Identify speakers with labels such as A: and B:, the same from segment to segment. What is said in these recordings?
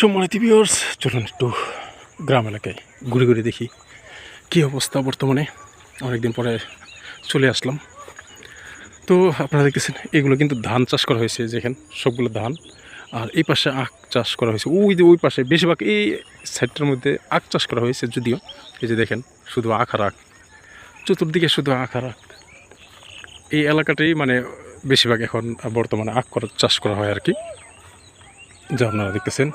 A: সম্মানিত ভিউয়ার্স, চলুন একটু গ্রাম এলাকায় ঘুরে ঘুরে দেখি কী অবস্থা বর্তমানে। অনেকদিন পরে চলে আসলাম। তো আপনারা দেখতেছেন, এগুলো কিন্তু ধান চাষ করা হয়েছে যেখানে, সবগুলো ধান। আর এই পাশে আখ চাষ করা হয়েছে। ওই যে ওই পাশে, বেশিরভাগ এই সাইডটার মধ্যে আখ চাষ করা হয়েছে যদিও। এই যে দেখেন, শুধু আখ আর আখ। চতুর্দিকে শুধু আখ আর আখ। এই এলাকাটাই মানে বেশিরভাগ এখন বর্তমানে আখ করা চাষ করা হয় আর কি। যা আপনারা দেখতেছেন।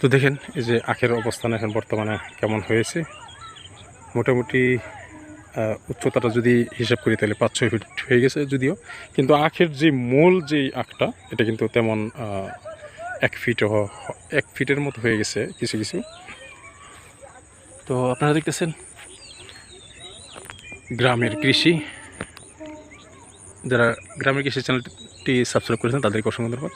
A: তো দেখেন, এই যে আখের অবস্থান এখন বর্তমানে কেমন হয়েছে? মোটামুটি উচ্চতাটা যদি হিসাব করি তাহলে পাঁচ, ছয় ফিট হয়ে গেছে যদিও। কিন্তু আখের যে মূল যে আখটা, এটা কিন্তু তেমন এক ফিট এক ফিটের মতো হয়ে গেছে কিছু কিছু। তো আপনারা দেখতেছেন, গ্রামের কৃষি, যারা গ্রামের কৃষি চ্যানেলটি সাবস্ক্রাইব করেছেন, তাদেরকে অসংখ্য ধন্যবাদ।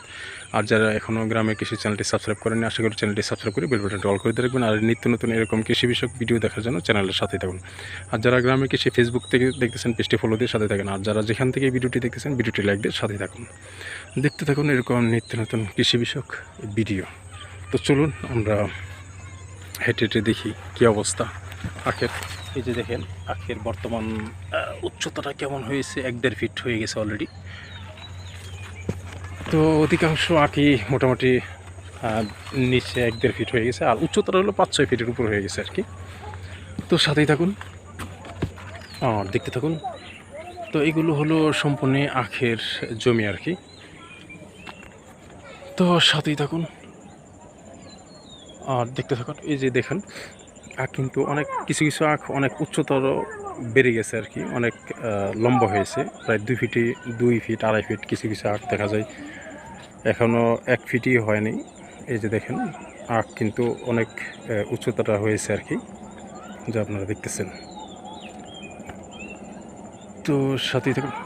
A: আর যারা এখনও গ্রামে কৃষি চ্যানেলটি সাবস্ক্রাইব করেনি আশা করি চ্যানেলটি সাবস্ক্রাইব করে বেল অল করে দিয়ে রাখবেন। আর নিত্য নতুন এরকম কৃষি বিষয়ক ভিডিও দেখার জন্য চ্যানেলের সাথে থাকুন। আর যারা গ্রামে কৃষি ফেসবুক থেকে দেখতেছেন পেজটি ফলো দিয়ে সাথে থাকেন। আর যারা যেখান থেকে ভিডিওটি দেখতেছেন ভিডিওটি লাইক দিয়ে সাথে থাকুন। দেখতে থাকুন এরকম নিত্য নতুন কৃষি বিষয়ক ভিডিও তো চলুন আমরা হেঁটে হেঁটে দেখি কী অবস্থা। আখের, এই যে দেখেন, আখের বর্তমান উচ্চতাটা কেমন হয়েছে? এক দেড় ফিট হয়ে গেছে অলরেডি তো অধিকাংশ আঁকি মোটামুটি নিচে এক দেড় ফিট হয়ে গেছে, আর উচ্চতাটা হলো পাঁচ ছয় ফিটের উপর হয়ে গেছে আর কি। তো সাথেই থাকুন আর দেখতে থাকুন। তো এগুলো হলো সম্পূর্ণ আখের জমি আর কি। তো সাথেই থাকুন আর দেখতে থাকুন। এই যে দেখেন, আখ কিন্তু অনেক, কিছু কিছু আখ অনেক উচ্চতর বেড়ে গেছে আর কি, অনেক লম্বা হয়েছে। প্রায় দুই ফিটে দুই ফিট আড়াই ফিট কিছু কিছু আখ দেখা যায়। এখনও এক ফিটই হয়নি। এই যে দেখেন, আখ কিন্তু অনেক উচ্চতাটা হয়েছে আর কি, যা আপনারা দেখতেছেন। তো সাথে থাকুন।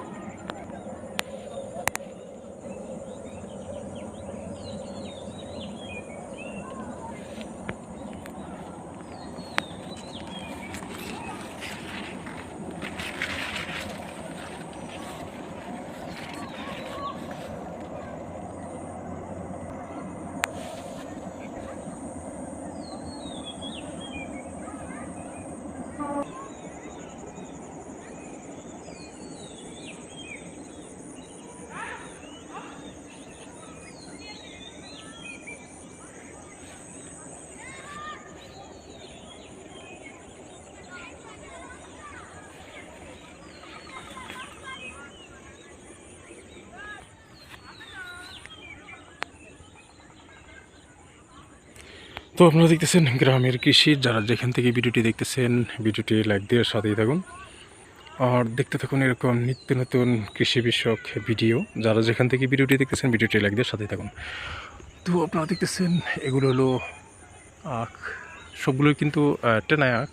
A: তো আপনারা দেখতেছেন গ্রামের কৃষি, যারা যেখান থেকে ভিডিওটি দেখতেছেন, ভিডিওটি লাইক দিয়ে সাথেই থাকুন। আর দেখতে থাকুন এরকম নিত্য নতুন কৃষি বিষয়ক ভিডিও। যারা যেখান থেকে ভিডিওটি দেখতেছেন, ভিডিওটি লাইক দিয়ে সাথেই থাকুন। তো আপনারা দেখতেছেন, এগুলো হলো আখ। সবগুলোই কিন্তু টেনায় আখ,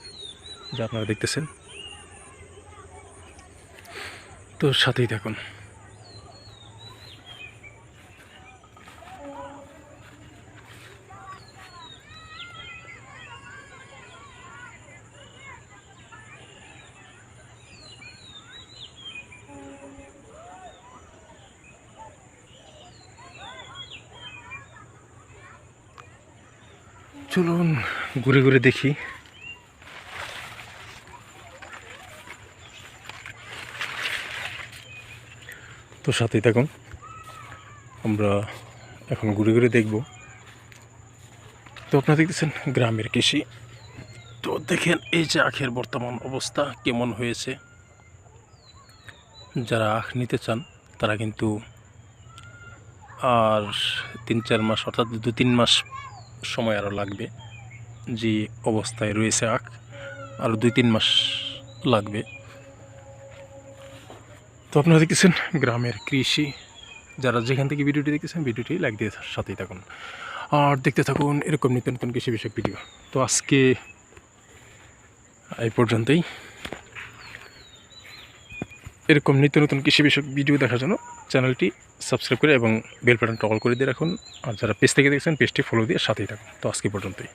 A: যা আপনারা দেখতেছেন। তো সাথেই থাকুন। চলুন ঘুরে ঘুরে দেখি। তো সাথেই থাকুন। আমরা এখন ঘুরে ঘুরে দেখব। তো আপনারা দেখতেছেন গ্রামের কৃষি। তো দেখেন এই যে আখের বর্তমান অবস্থা, কেমন হয়েছে। যারা আখ নিতে চান, তারা কিন্তু আর তিন চার মাস, অর্থাৎ দু তিন মাস সময় আরও লাগবে, যে অবস্থায় রয়েছে আখ আরও দুই তিন মাস লাগবে। তো আপনারা দেখেছেন গ্রামের কৃষি, যারা যেখান থেকে ভিডিওটি দেখেছেন, ভিডিওটি লাইক দিয়ে সাথেই থাকুন। আর দেখতে থাকুন এরকম নিত্য নতুন কৃষি বিষয়ক ভিডিও। তো আজকে এই পর্যন্তই। এরকম নিত্য নতুন কৃষি বিষয়ক ভিডিও দেখার জন্য চ্যানেলটি সাবস্ক্রাইব করে এবং বেল বাটনটা অল করে দিয়ে রাখুন। আর যারা পেজ থেকে দেখছেন, পেজটি ফলো দিয়ে সাথেই থাকুন। তো আজকে পর্যন্তই।